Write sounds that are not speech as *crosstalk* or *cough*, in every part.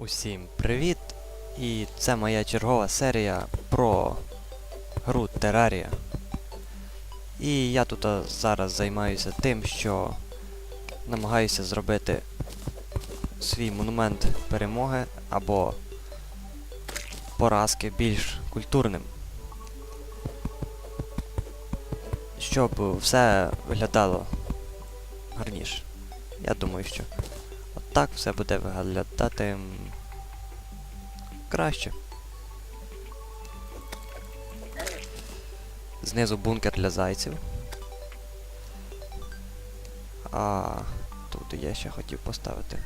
Усім привіт! І це моя чергова серія про гру Террарія. І я тут зараз займаюся тим, що намагаюся зробити свій монумент перемоги або поразки більш культурним. Щоб все виглядало гарніше. Я думаю, що так все буде виглядати краще. Знизу бункер для зайців. А тут я ще хотів поставити.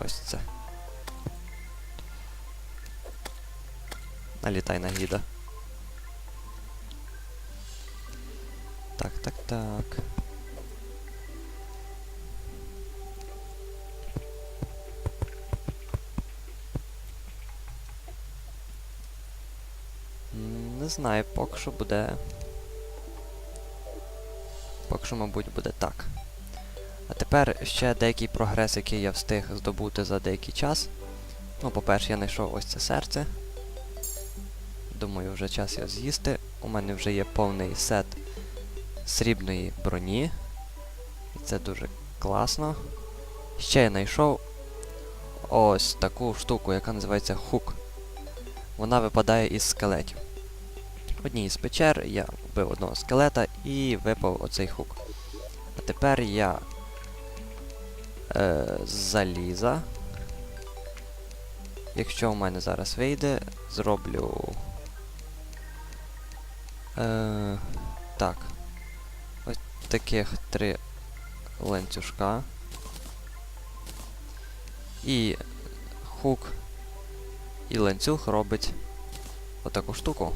Ось це. Налітай на гіда. Так, так, так. Не знаю, поки що буде. Поки що, мабуть, буде так. А тепер ще деякий прогрес, який я встиг здобути за деякий час. Ну, по-перше, я знайшов ось це серце. Думаю, вже час його з'їсти. У мене вже є повний сет срібної броні. І це дуже класно. Ще я знайшов ось таку штуку, яка називається хук. Вона випадає із скелетів. В одній із печер я вбив одного скелета і випав оцей хук. А тепер я е, з заліза. Якщо у мене зараз вийде, зроблю. Е, так. Ось таких три ланцюжка. І хук і ланцюг робить отаку штуку.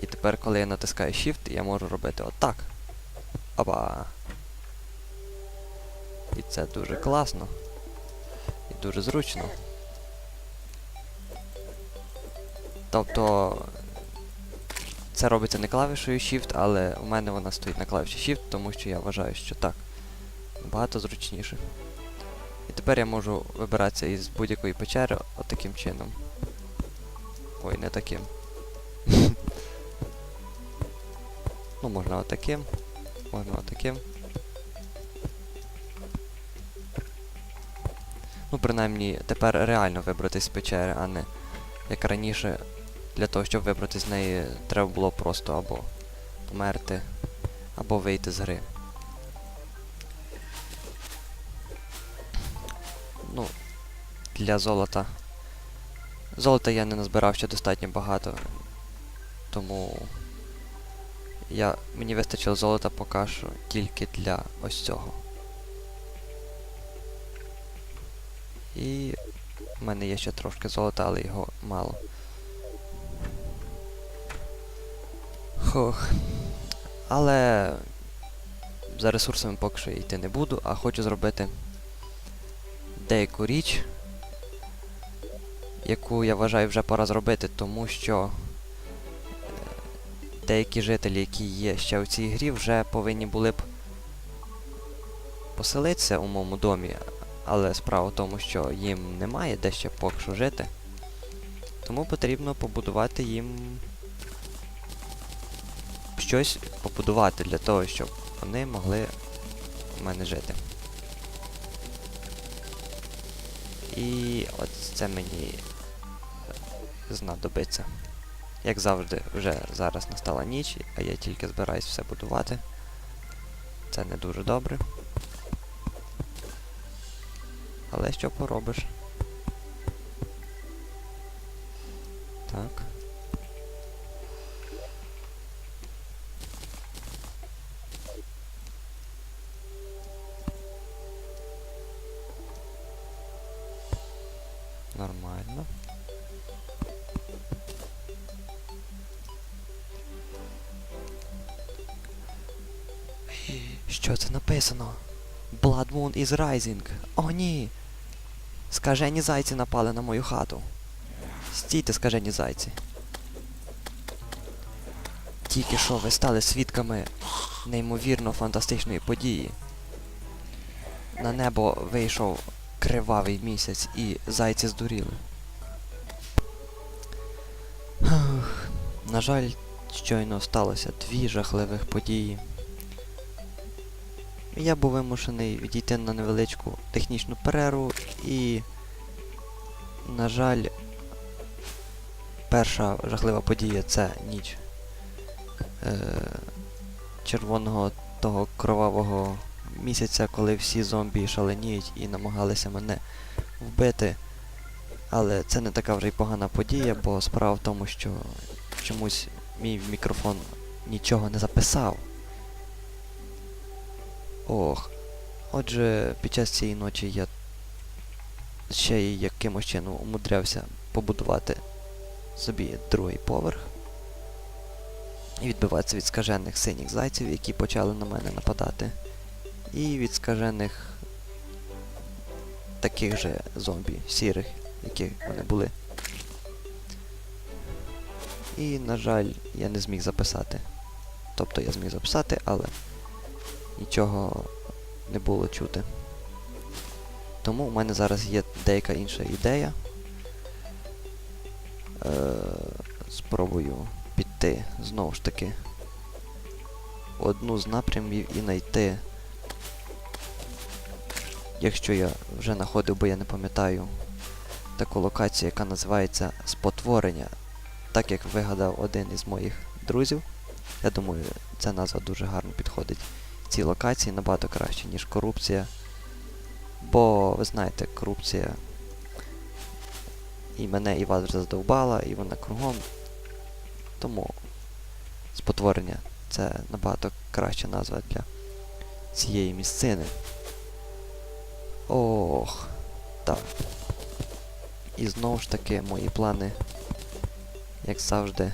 І тепер, коли я натискаю Shift, я можу робити отак. Опа. І це дуже класно. І дуже зручно. Тобто це робиться не клавішою Shift, але у мене вона стоїть на клавіші Shift, тому що я вважаю, що так. Набагато зручніше. І тепер я можу вибиратися із будь-якої печери отаким чином. Ой, не таким. Ну, можна отаким. Можна отаким. Ну, принаймні, тепер реально вибратись з печери, а не як раніше, для того, щоб вибратись з неї, треба було просто або померти, або вийти з гри. Ну, для золота. Золота я не назбирав ще достатньо багато. Тому я, мені вистачило золота поки що тільки для ось цього. І в мене є ще трошки золота, але його мало. Хух. Але за ресурсами поки що йти не буду, а хочу зробити деяку річ, яку я вважаю вже пора зробити, тому що деякі жителі, які є ще у цій грі, вже повинні були б поселитися у моєму домі, але справа в тому, що їм немає де ще поки що жити. Тому потрібно побудувати їм щось побудувати для того, щоб вони могли в мене жити. І от це мені знадобиться. Як завжди, вже зараз настала ніч, а я тільки збираюсь все будувати. Це не дуже добре. Але що поробиш? Що це написано? Blood Moon is rising. О, ні. Скажені зайці напали на мою хату. Стійте, скажені зайці. Тільки що ви стали свідками неймовірно фантастичної події. На небо вийшов кривавий місяць і зайці здуріли. На жаль, щойно сталося дві жахливих події. Я був вимушений відійти на невеличку технічну перерву і, на жаль, перша жахлива подія це ніч е, червоного того кровавого місяця, коли всі зомбі шаленіють і намагалися мене вбити. Але це не така вже й погана подія, бо справа в тому, що чомусь мій мікрофон нічого не записав. Ох. Отже, під час цієї ночі я ще й якимось чином умудрявся побудувати собі другий поверх і відбиватися від скажених синіх зайців, які почали на мене нападати. І від скажених таких же зомбі, сірих, яких вони були. І, на жаль, я не зміг записати. Тобто я зміг записати, але нічого не було чути. Тому у мене зараз є деяка інша ідея. Е, спробую піти знову ж таки одну з напрямів і знайти. Якщо я вже знаходив, бо я не пам'ятаю таку локацію, яка називається Спотворення. Так як вигадав один із моїх друзів. Я думаю, ця назва дуже гарно підходить цій локації набагато краще, ніж корупція. Бо, ви знаєте, корупція і мене, і вас вже задовбала, і вона кругом. Тому спотворення це набагато краща назва для цієї місцини. Ох, так. І знову ж таки мої плани, як завжди,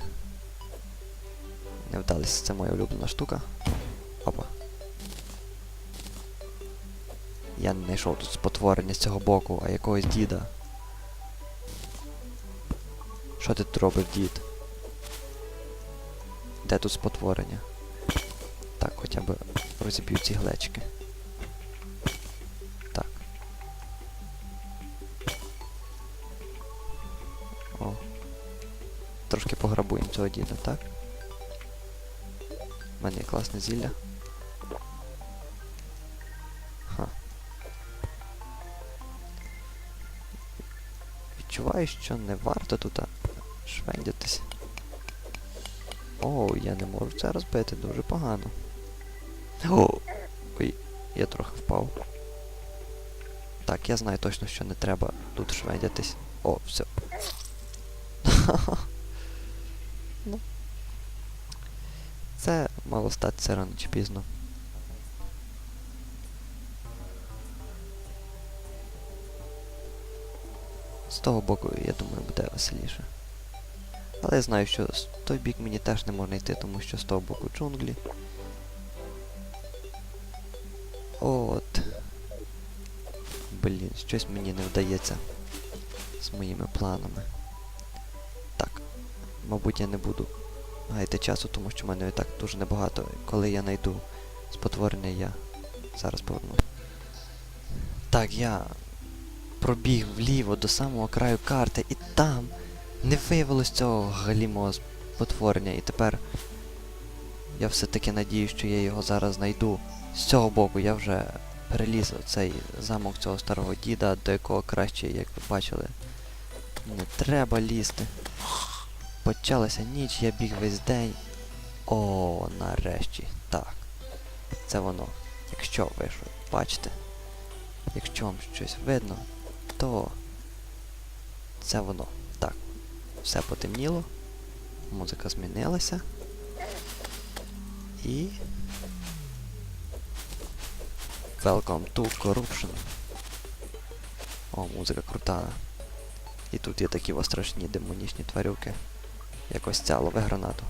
не вдалися. Це моя улюблена штука. Я не знайшов тут спотворення з цього боку, а якогось діда. Що ти тут робиш, дід? Де тут спотворення? Так, хоча б розіб'ю ці глечки. Так. О. Трошки пограбуємо цього діда, так? У мене є класне зілля. Відчуваю, що не варто тут а, швендятись. О, я не можу це розбити, дуже погано. О! Ой, я трохи впав. Так, я знаю точно, що не треба тут швендятись. О, все. *laughs* ну. Це мало статися рано чи пізно. Того боку, я думаю, буде веселіше. Але я знаю, що з той бік мені теж не можна йти, тому що з того боку джунглі. От. Блін, щось мені не вдається з моїми планами. Так, мабуть, я не буду гаяти часу, тому що в мене і так дуже небагато. Коли я знайду спотворення, я зараз повернусь. Так, я пробіг вліво до самого краю карти, і там не виявилось цього галімого спотворення. І тепер я все-таки надію, що я його зараз знайду. З цього боку я вже переліз цей замок цього старого діда, до якого краще, як ви бачили, не треба лізти. Почалася ніч, я біг весь день. О, нарешті. Так. Це воно. Якщо ви що бачите, якщо вам щось видно, то це воно. Так. Все потемніло. Музика змінилася. І... Welcome to Corruption. О, музика крута. І тут є такі ось страшні демонічні тварюки. Якось ця лове гранату.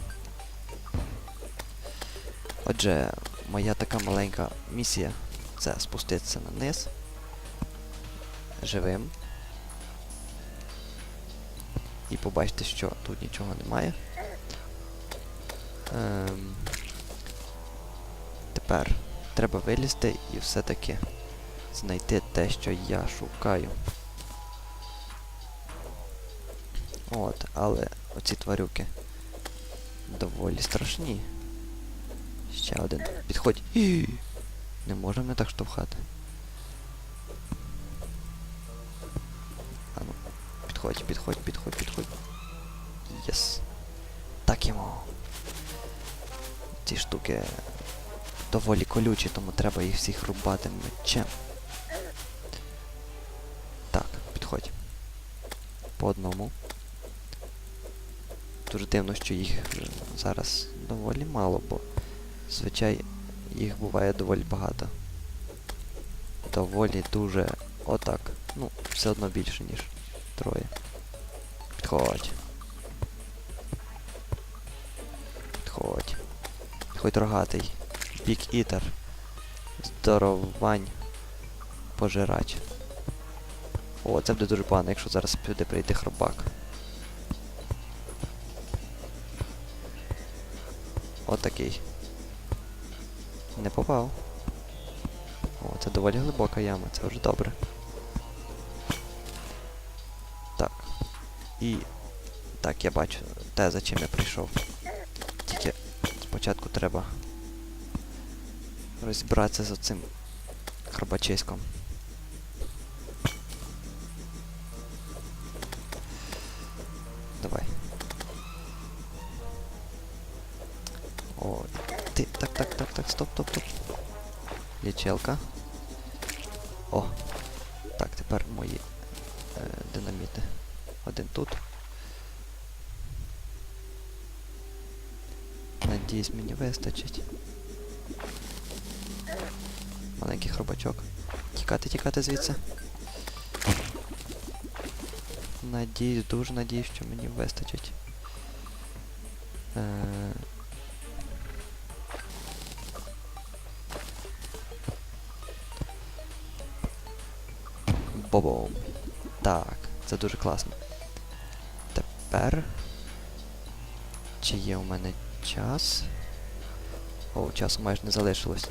Отже, моя така маленька місія це спуститися на низ. Живим. І побачити, що тут нічого немає. Ем, тепер треба вилізти і все-таки знайти те, що я шукаю. От, але оці тварюки доволі страшні. Ще один. Підходь. *gasps* Не можна мене так штовхати. Підходь, підходь, підходь, підходь. Єс. Так йому. Ці штуки доволі колючі, тому треба їх всіх рубати мечем. Так, підходь. По одному. Дуже дивно, що їх е, зараз доволі мало, бо зазвичай їх буває доволі багато. Доволі дуже отак. Ну, все одно більше, ніж троє. Підходь. Підходь. Підходь рогатий. Бік ітер. Здоровань. Пожирач. О, це буде дуже погано, якщо зараз піде прийти хробак. Отакий. Не попав. О, це доволі глибока яма, це вже добре. І. Так, я бачу те, за чим я прийшов. Тільки спочатку треба розібратися з цим хробачиськом. Давай. О, ти. Так, так, так, так, стоп, стоп, стоп. Лічелка. О. Так, тепер мої е, динаміти. Один тут. Надіюсь, мені вистачить. Маленький хробачок. Тікати, тікати звідси. Надіюсь, дуже надіюсь, що мені вистачить. Е... Бобом. Так, це дуже класно. Тепер. Чи є у мене час? О, часу майже не залишилось.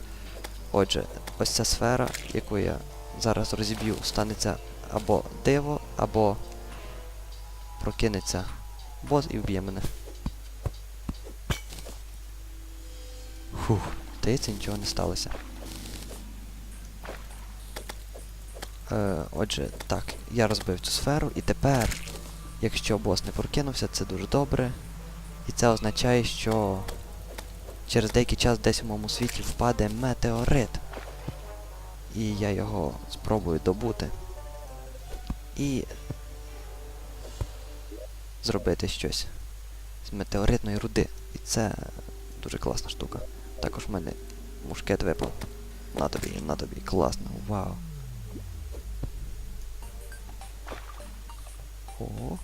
Отже, ось ця сфера, яку я зараз розіб'ю, станеться або диво, або прокинеться бос і вб'є мене. Фух, здається, нічого не сталося. Е, отже, так, я розбив цю сферу, і тепер, якщо бос не прокинувся, це дуже добре. І це означає, що через деякий час десь у моєму світі впаде метеорит. І я його спробую добути. І зробити щось з метеоритної руди. І це дуже класна штука. Також в мене мушкет випав. На тобі, на тобі, класно, вау. О.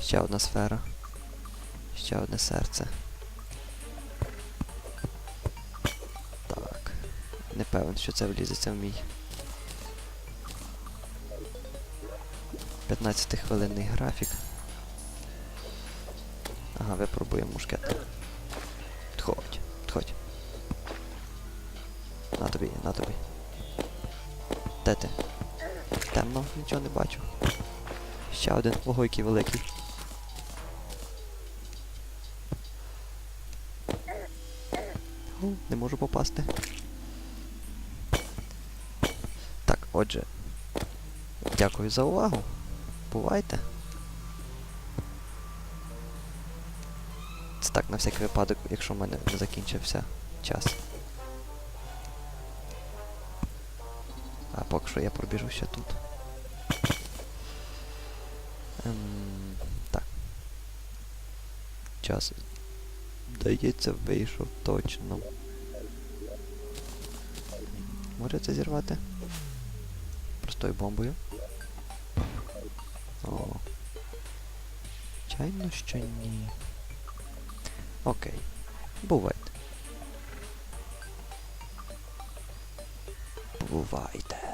Ще одна сфера. Ще одне серце. Так. Не певен, що це влізеться в мій. 15-хвилинний графік. Ага, випробуємо мушкет. Нічого не бачу. Ще один вогойкий великий. О, не можу попасти. Так, отже. Дякую за увагу. Бувайте. Це так на всякий випадок, якщо в мене не закінчився час. А поки що я пробіжу ще тут. Ем, так. Час. Здається, вийшов точно. Може це зірвати? Простою бомбою. О. Чайно, що ні. Окей. Бувайте. Бувайте.